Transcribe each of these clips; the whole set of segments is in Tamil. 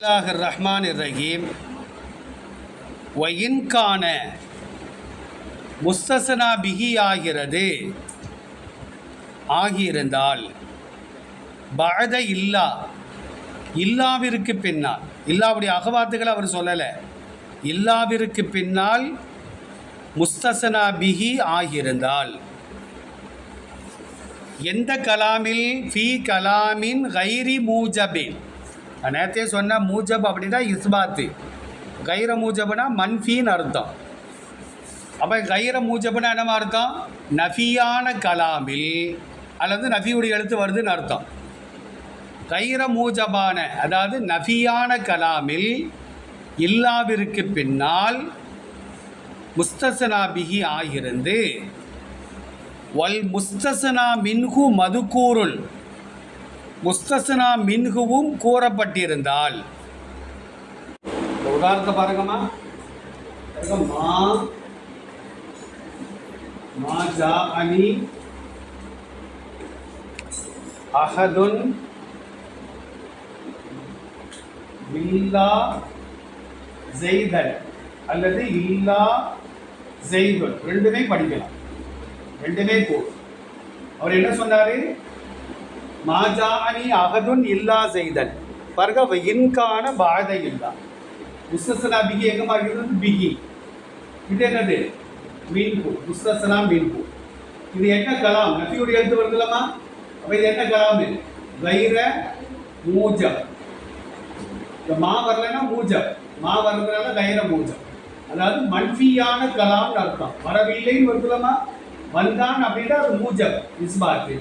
அல்லாஹ் ரஹ்மான் ரஹீம் ஒயின்கான முஸ்தசனா பிகி ஆகிறது. ஆகியிருந்தால் பஅத இல்லா இல்லாவிற்கு பின்னால் இல்லாவுடைய அகவாத்துக்களை அவர் சொல்லலை. இல்லாவிற்கு பின்னால் முஸ்தசனா பிகி ஆகியிருந்தால் எந்த கலாமில் ஃபி கலாமின் கைரி மூஜபின் நேரத்தையே சொன்ன மூஜப் அப்படின்னா இஸ்பாத்து. கைர மூஜப்னா மன்ஃபின்னு அர்த்தம். அப்போ கைர மூஜப்னா என்னமா அர்த்தம்? நஃபியான கலாமில். அல்லது நஃபியுடைய எழுத்து வருதுன்னு அர்த்தம். கைர மூஜபான அதாவது நஃபியான கலாமில் இல்லாவிற்கு பின்னால் முஸ்தசனா பிகி ஆகிருந்து வல் முஸ்தசனா மின்ஹு மதுக்கூருள் முஸ்தசனா மின்ஹுவும் கூறப்பட்டிருந்தால். உதாரணத்தை பாருங்கம்மா. மா மா ஜா அனி அஹதுன் இல்லா ஜெய்தன் அல்லது இல்லா ஜெய்துன். ரெண்டுமே படிக்கலாம். ரெண்டுமே போதும். அவர் என்ன சொன்னாரு? மாஜானி அகதுன் இல்லா செய்தல் பாருங்க அவ இன்கான பாத இல்லா. முஸ்தசனா பிகி எங்க மாறுகிறது பிகி இது என்னது? மீன்பு. முஸ்தசனா மீன்பு. இது என்ன கலாம்? நபியுடைய எழுத்து வருதுலமா அப்போ இது என்ன கலாம்? வைர மூஜம். இந்த மா வரலன்னா மூஜம். மா வர்றதுனால வைர மூஜம். அதாவது மன்ஃபியான கலாம்னு அர்த்தம். வரவில்லைன்னு வருதுலமா வந்தான் அப்படின்னா அது மூஜம். இஸ்பாத்து.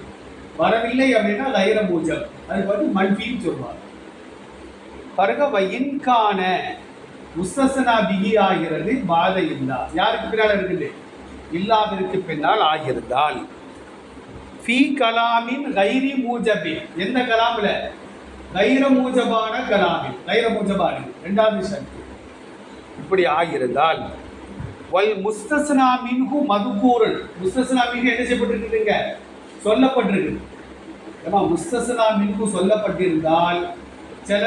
வரவில்லை அப்படின்னா கைர மூஜம் அதுக்கு வந்து மல்பின்னு சொல்லுவாங்க. பாருங்க வயின்கான முஸ்தசனா பிகி ஆகிறது பாத இல்லா. யாருக்கு பின்னால் இருக்குது? இல்லாவிற்கு பின்னால் ஆகியிருந்தால். ஃபி கலாமின் கைரி மூஜபி. எந்த கலாமில்? கைர மூஜபான கலாமில் கைர மூஜபான ரெண்டாவது சக்தி. இப்படி ஆகியிருந்தால். வல் முஸ்தசனா மின்ஹு மதுக்கூரல் முஸ்தசனா மின்ஹு என்ன செய்யப்பட்டிருக்குதுங்க? சொல்லப்பட்டிருக்கு. ஏமா முஸ்தசனா மின்கு சொல்லப்பட்டிருந்தால் சில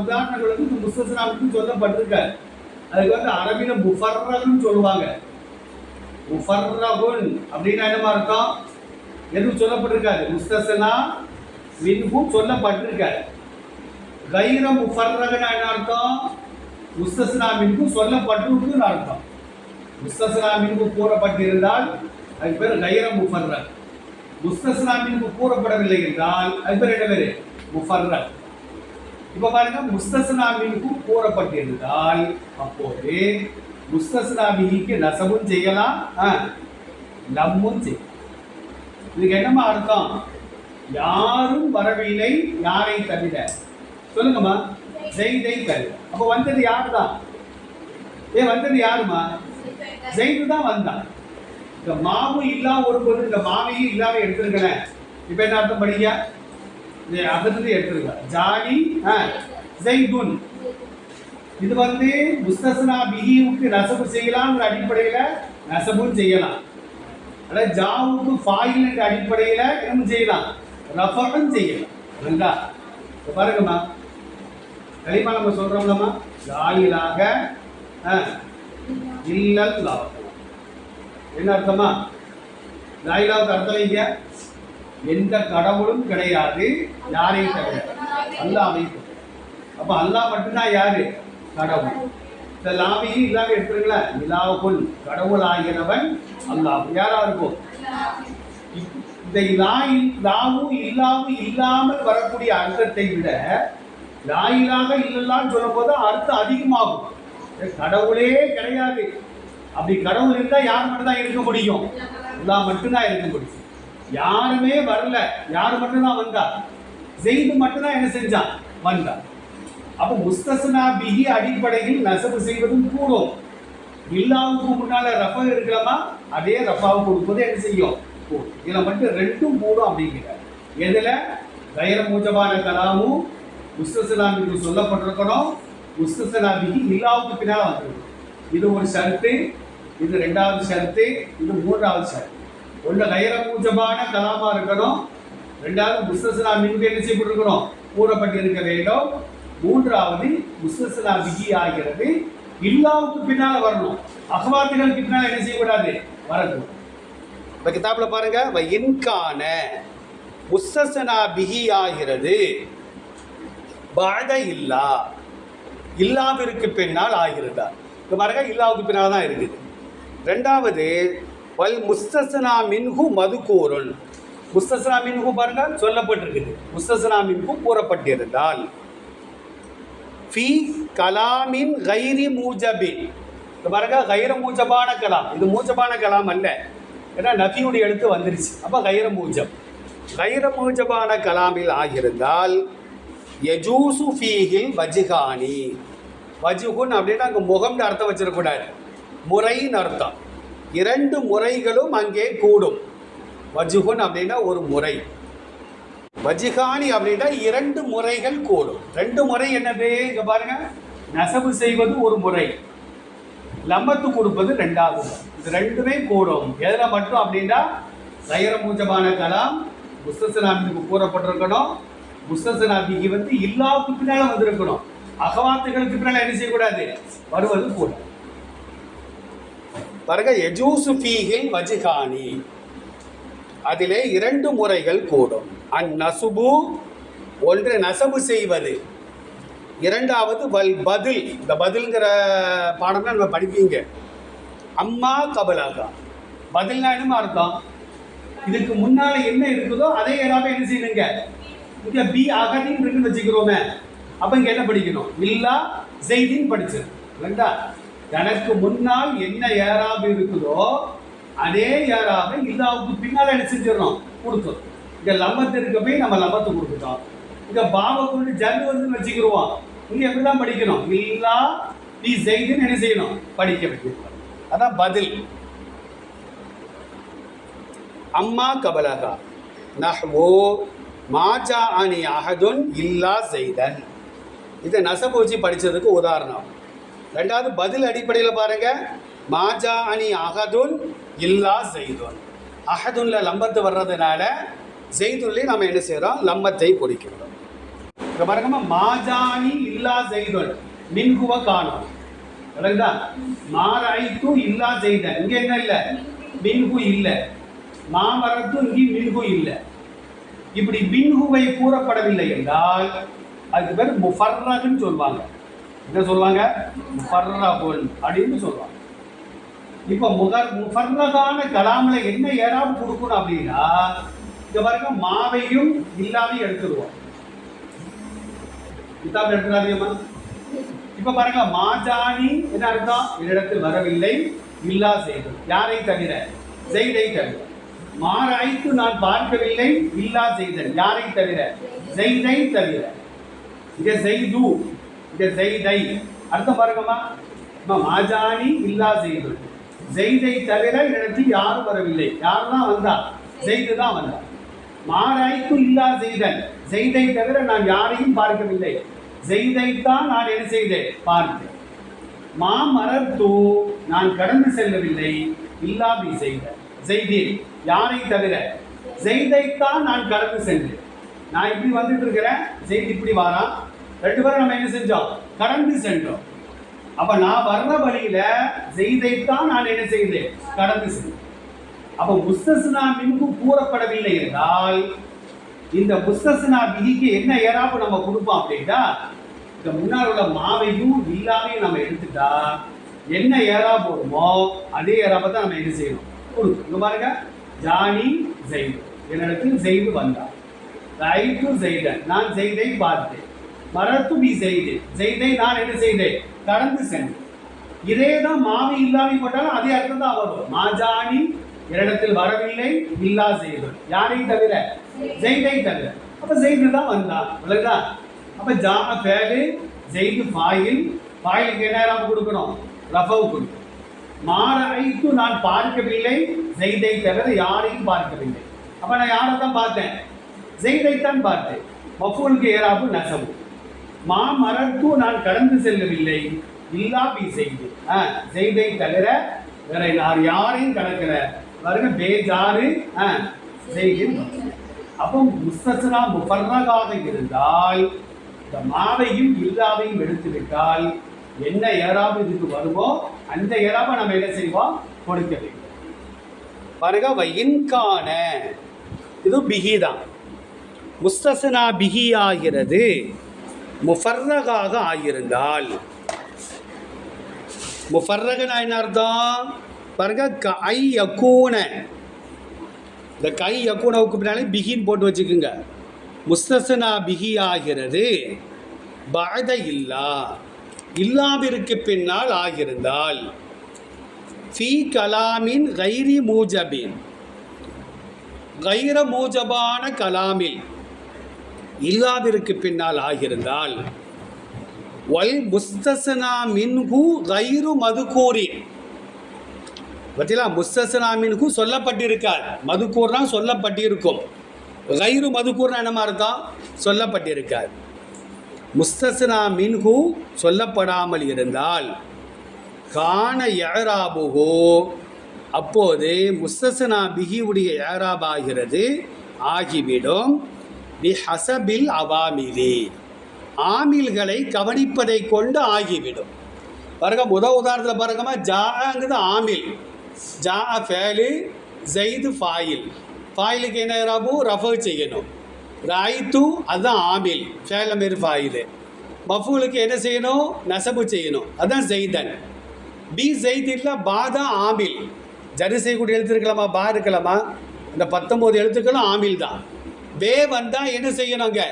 உதாரணங்கள் வந்து இந்த முஸ்தசனா மின்கு சொல்லப்பட்டிருக்க அதுக்கு வந்து அரபில முஃபர்ரகுன்னு சொல்லுவாங்க. முஃபர்ரகுன் அப்படின்னா என்னமா அர்த்தம்? எதுவும் சொல்லப்பட்டிருக்காது முஸ்தசனா மின்கும் சொல்லப்பட்டிருக்காது கைர முஃபர்ரகுனா என்ன அர்த்தம்? முஸ்தசனா மின்ஹு சொல்லப்பட்டிருக்குன்னு அர்த்தம். முஸ்தசனா மின்கு கூறப்பட்டிருந்தால் அதுக்கு பேர் கைர முஃபர்ரகு. முஸ்தசனா கூறப்படவில்லை என்றால் அது பேர் என்ன பேர் முஃபர்ரக் இப்ப பாருங்க முஸ்தசனா கூறப்பட்டிருந்தால் அப்போது முஸ்தஸ்லாமிக்கு நசமும் செய்யலாம் ஆ, லம்மும் செய்யலாம். இதுக்கு என்னமா அர்த்தம்? யாரும் வரவில்லை யாரை தவிர. சொல்லுங்கம்மா. ஜெய்தை தவிர. அப்போ வந்தது யார் தான் ஏ வந்தது யாருமா ஜெய்து தான் வந்தான். இந்த மாவு இல்லாம ஒரு பொருள் இந்த மாவையும் இல்லாம எடுத்துருக்கேன் இப்ப என்ன அர்த்தம் படிக்க இந்த அகத்து எடுத்துருக்க ஜாலி ஆ, ஜெய்துன் இது வந்து முஸ்தஸ்னா பிஹிவுக்கு நசபு செய்யலாம்ங்கிற அடிப்படையில் நசபும் செய்யலாம். அதாவது ஜாவுக்கு ஃபாயில் என்ற அடிப்படையில் என்ன செய்யலாம். ரஃபரும் செய்யலாம். நன்றா இப்போ பாருங்கம்மா. களிமா நம்ம சொல்கிறோம்லம்மா ஜாயிலாக இல்லல்லாக என்ன அர்த்தமா? ஜாயிலாவுக்கு அர்த்தம் இங்க? எந்த கடவுளும் கிடையாது யாரையும் தவிர அல்லாஹ்வை அமைப்பு. அப்ப அல்லாஹ் மட்டும்தான் யாரு? கடவுள். இந்த லாமி இல்லாம எடுத்துருங்களா இலாவுக்குள் கடவுள் ஆகிறவன் அல்லாஹ் யாரா இருக்கும்? இந்த லாய் லாவும் இல்லாவும் இல்லாமல் வரக்கூடிய அர்த்தத்தை விட லாயிலாக இல்லல்லான்னு சொல்லும் போது அர்த்தம் அதிகமாகும். கடவுளே கிடையாது. அப்படி கடவுள் இருந்தால் யார் மட்டும்தான் இருக்க முடியும்? அல்லா மட்டும்தான் இருக்க முடியும். யாருமே வரல. யார் மட்டும்தான் வந்தா? ஜெயிது மட்டும்தான் என்ன செஞ்சான் வந்தான் அப்போ முஸ்தசனா பிகி அடிப்படையில் நெசவு செய்வதும் கூடும். இல்லாவுக்கு முன்னால் ரஃபா இருக்கலாமா? அதே ரஃபாவை கொடுப்பது என்ன செய்யும்? கூடும். இதில் மட்டும் ரெண்டும் கூடும் அப்படிங்கிற எதில்? கைர மூஜமான கலாமும் முஸ்தசனாபிக்கு சொல்லப்பட்டிருக்கணும். முஸ்தசனாபிக்கு இல்லாவுக்கு பின்னால் வந்துருக்கும் இது ஒரு ஷர்த்து. இது ரெண்டாவது சரத்து இது மூன்றாவது சரத்து ஒன்று கைர மூஜபான கலாமா இருக்கணும். ரெண்டாவது முஸ்தசனா மின்கு என்ன செய்யப்பட்டிருக்கணும் கூறப்பட்டிருக்க வேண்டும். மூன்றாவது முஸ்தசனா விகி ஆகிறது. இல்லாவுக்கு பின்னால் வரணும். அகவாத்துகளுக்கு பின்னால் என்ன செய்யக்கூடாது? வரக்கூடாது. இப்போ கிதாபில் பாருங்க இன்கான முஸ்தசனா பிகி ஆகிறது. பாத இல்லா. இல்லாவிற்கு பின்னால் ஆகிறதா? இப்போ பாருங்க இல்லாவுக்கு பின்னால் தான் இருக்குது. ரெண்டாவது வல் முஸ்தசனா மின்ஹு மதுக்கூரன் முஸ்தசனா மின்ஹு பாருங்க சொல்லப்பட்டிருக்குது. முஸ்தசனா மின்ஹு கூறப்பட்டிருந்தால். ஃபி கலாமின் கைரி மூஜபின். இது பாருங்க கைர மூஜபான கலாம். இது மூஜபான கலாம் அல்ல. ஏன்னா நபியுடைய எழுத்து வந்துருச்சு. அப்போ கைர மூஜப். கைர மூஜபான கலாமில் ஆகியிருந்தால் யஜூசு ஃபீஹில் வஜிகானி வஜுகுன் அப்படின்னா அங்கே முகம்னு அர்த்தம் வச்சிடக்கூடாது முறைன்னு அர்த்தம். இரண்டு முறைகளும் அங்கே கூடும். வஜுகுன் அப்படின்னா ஒரு முறை. வஜிகானி அப்படின்னா இரண்டு முறைகள் கூடும். ரெண்டு முறை என்னது? இங்க பாருங்க. நசபு செய்வது ஒரு முறை. லம்பத்து கொடுப்பது ரெண்டாவது இது ரெண்டுமே கூடும். எதில் மட்டும் அப்படின்னா கயிற மூச்சமான கலாம் முஸ்தசனாபிக்கு கூறப்பட்டிருக்கணும். முஸ்தசனாபிக்கு வந்து இல்லாவுக்கு பின்னால் வந்திருக்கணும். அகவாத்துகளுக்கு பின்னால் என்ன செய்யக்கூடாது? வருவது கூடும். பாருங்க எஜூசு ஃபீஹில் வஜிகானி அதிலே இரண்டு முறைகள் கூடும். அந்நசுபு ஒன்று நசபு செய்வது. இரண்டாவது வல் பதில். இந்த பதில்ங்கிற பாடம் நம்ம படிப்பீங்க. அம்மா கபலாகா. பதில்னா என்ன அர்த்தம்? இதுக்கு முன்னால் என்ன இருக்குதோ அதே ஏதாவது என்ன செய்யணுங்க இங்கே பி அகதின்னு இருக்குன்னு வச்சுக்கிறோமே. அப்போ இங்கே என்ன படிக்கணும்? இல்லா ஜெய்தின்னு படிச்சு இல்லைங்களா? எனக்கு முன்னால் என்ன ஏறாபு இருக்குதோ அதே ஏறாபை இல்லாவுக்கு பின்னால் என்ன செஞ்சிடணும் கொடுக்கணும் இங்க லம்பத்து இருக்க போய் நம்ம லம்பத்தை கொடுத்துட்டோம். இங்க பாவ கொண்டு ஜல்லு வந்து வச்சுக்கிருவோம். இங்க எப்படிதான் படிக்கணும்? இல்லா நீ செய்துன்னு என்ன செய்யணும்? படிக்க வைக்கணும். அதான் பதில். அம்மா கபலகா நஹ்வோ மாஜா அணி அஹதுன் இல்லா செய்தன். இதை நசபூச்சி படித்ததுக்கு உதாரணம். ரெண்டாவது பதில் அடிப்படையில் பாருங்க. மாஜா அணி அஹதுன் இல்லா ஜெய்துன். அகதுன்ல லம்பத்து வர்றதுனால ஜெய்துன்லேயும் நம்ம என்ன செய்கிறோம் லம்பத்தை குறிக்கிறோம் இங்க பாருங்கம்மா. மாஜானி இல்லா ஜெய்துன். மின்குவ காணும். விளங்குதா மாராய்த்து இல்லா ஜெய்த இங்க என்ன இல்ல? மின்கு இல்ல. மாமரத்து இங்கே மின்கு இல்ல. இப்படி மின்குவை கூறப்படவில்லை என்றால் அதுக்கு பேர் முஃபர்ரகுன்னு சொல்லுவாங்க. என்ன சொல்லுவாங்க? முஃபர்ரகுன் அப்படின்னு சொல்லுவாங்க. இப்போ முகர் முஃபர்ரகான கலாமில் என்ன ஏறாவது கொடுக்கணும் அப்படின்னா இந்த பாருங்க மாவையும் இல்லாமையும் எடுத்துருவோம். கிதாப் எடுத்துடாதீங்கம்மா இப்போ பாருங்க மாஜானி என்ன அர்த்தம்? என்னிடத்தில் வரவில்லை இல்லா செய்து. யாரை தவிர? செய்தை தவிர. மாராய்த்து நான் பார்க்கவில்லை இல்லா செய்தன் யாரை தவிர? செய்தை தவிர. இங்கே செய்து இங்க ஜெய்தை. அர்த்தம் பாருங்கம்மா அம்மா, மாஜானி இல்லா செய்து ஜெய்தை தவிர என்னிடத்தில் யாரும் வரவில்லை. யார் தான் வந்தா? ஜெய்து தான் வந்தா. மாராய்க்கு இல்லா செய்தன் ஜெய்தை தவிர நான் யாரையும் பார்க்கவில்லை. ஜெய்தை தான் நான் என்ன செய்தேன்? பார்த்தேன். மா மரத்து நான் கடந்து செல்லவில்லை. இல்லாபி செய்த ஜெய்தீன். யாரை தவிர? ஜெய்தை தான் நான் கடந்து சென்றேன். நான் இப்படி வந்துட்டு இருக்கிறேன். ஜெய்த் இப்படி வாரான். ரெண்டு பேரும் நம்ம என்ன செஞ்சோம்? கடந்து சென்றோம். அப்ப நான் வர்ற வழியில செய்தைத்தான் நான் என்ன செய்தேன்? கடந்து சென்றேன். அப்ப முஸ்தஸ்னா மின்பு கூறப்படவில்லை என்றால் இந்த முஸ்தஸ்னா விதிக்கு என்ன ஏறாப்பு நம்ம கொடுப்போம் அப்படின்னா இந்த முன்னால் உள்ள மாவையும் இல்லாமையும் நம்ம எடுத்துட்டா என்ன ஏறா போடுமோ அதே ஏறாப்ப தான் நம்ம என்ன செய்யணும்? கொடுக்கும் இங்க பாருங்க. ஜானி ஜெயிது என்னிடத்தில் செய்து வந்தார். ரைட்டு செய்தன். நான் செய்தை பார்த்தேன். மரத்து பி செய்து. செய்தை நான் என்ன செய்தேன்? கடந்து சென்றேன் இதே தான் மாவி இல்லாமல் போட்டாலும் அதே அர்த்தம் தான் வரும் மாஜானி இரண்டத்தில் வரவில்லை இல்லா செய்தோம் யாரை தவிர? ஜெய்தை தவிர. அப்ப ஜெய்து தான் வந்தான். விளக்குதா அப்ப ஜாம பேரு ஜெய்து ஃபாயில் ஃபாயிலுக்கு என்ன கொடுக்கணும்? ரஃபவு கொடுக்கணும். மாறைத்து நான் பார்க்கவில்லை ஜெய்தை தவிர யாரையும் பார்க்கவில்லை. அப்ப நான் யாரை தான் பார்த்தேன்? ஜெய்தை தான் பார்த்தேன். மஃபூலுக்கு ஏறாப்பு நசபு மாமரத்து நான் கடந்து செல்லவில்லை. இல்லா பி செய்து. ஆ, செய்தை தவிர வேற யார் யாரையும் கடக்கல. பாருங்க பேஜாரு ஆ, செய்தி. அப்போ முஸ்தசனா முஃபர்ரகாக இருந்தால் இந்த மாவையும் இல்லாவையும் எடுத்துவிட்டால் என்ன ஏறாபு இதுக்கு வருமோ அந்த ஏறாபை நம்ம என்ன செய்வோம்? கொடுக்க வேண்டும். பாருங்க வயின்கான இது பிகி தான். முஸ்தசனா பிகி ஆகிறது. முஃபர்ரகாக ஆகியிருந்தால் முஃபர்ரகனா என்ன அர்த்தம் பாருங்க கை யக்கூன இந்த கை யக்கூனவுக்கு பின்னாலே பிகின்னு போட்டு வச்சுக்கோங்க. முஸ்தசனா பிகி ஆகிறது பாத இல்லா. இல்லாவிற்கு பின்னால் ஆகியிருந்தால் ஃபி கலாமின் கைரி மூஜபின். கைர மூஜபான கலாமில். இல்லாவிற்கு பின்னால் ஆகியிருந்தால் வல் முஸ்தசனா மின்ஹு கைரு மதுக்கூரி பார்த்தீங்களா முஸ்தசனா மின்ஹு சொல்லப்பட்டிருக்கார். மதுக்கூர்னா சொல்லப்பட்டிருக்கும். கைரு மதுக்கூர்னா என்னமா இருந்தால் சொல்லப்பட்டிருக்கார். முஸ்தசனா மின்ஹு சொல்லப்படாமல் இருந்தால் கான ஏராபுகோ அப்போது முஸ்தசனா பிகியுடைய ஏராப் ஆகிறது ஆகிவிடும். பி ஹசபில் அவாமிலி. ஆமில்களை கவனிப்பதை கொண்டு ஆகிவிடும். பாருங்க முத உதாரணத்தில் பாருங்கம்மா ஜாங்கிறது ஆமில். ஜா ஃபேலு ஜெயிது ஃபாயில். ஃபாயிலுக்கு என்ன ஏராபு ரஃபு செய்யணும். ராய்த்து அதுதான் ஆமில். ஃபேல மாரி ஃபாயிலு. மஃபூலுக்கு என்ன செய்யணும்? நெசவு செய்யணும். அதுதான் ஜெய்தன் பி ஜெய்தில் பா தான் ஆமில். ஜரி செய்யக்கூடிய எழுத்து இருக்கலாமா பா இருக்கலாமா? இந்த பத்தொம்போது எழுத்துக்களும் ஆமில் தான். வே வந்தால் என்ன செய்யணுங்க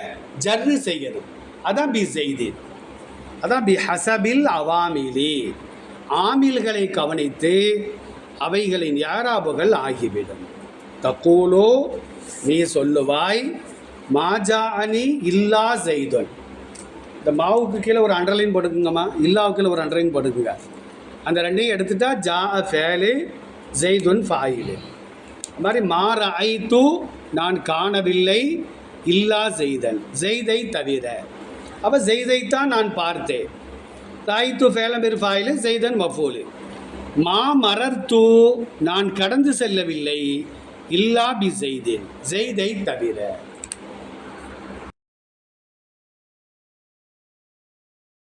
ஜர்ரு செய்யணும். அதான் பி செய்தி அதான் பி ஹசபில் அவாமிலி. ஆமில்களை கவனித்து அவைகளின் யாராபுகள் ஆகிவிடும். தக்கூலோ நீ சொல்லுவாய் மாஜா அணி இல்லா செய்தொன் இந்த மாவுக்கு கீழே ஒரு அண்டர்லைன் போட்டுக்குங்கம்மா. இல்லாவுக்கு கீழே ஒரு அண்டர்லைன் போட்டுக்குங்க. அந்த ரெண்டையும் எடுத்துட்டா ஜா ஃபேலு ஜெய்துன் ஃபாயிலு. மாதிரி மாற ஐத்து நான் காணவில்லை இல்லா செய்தன் ஜெய்தை தவிர. அப்போ ஜெய்தைத்தான் நான் பார்த்தேன். ராய்த்து ஃபேலமிர் ஃபாயிலு ஜெய்தன் மஃபூலு. மா மரர்த்து நான் கடந்து செல்லவில்லை இல்லா பி ஜெய்தின் ஜெய்தை தவிர.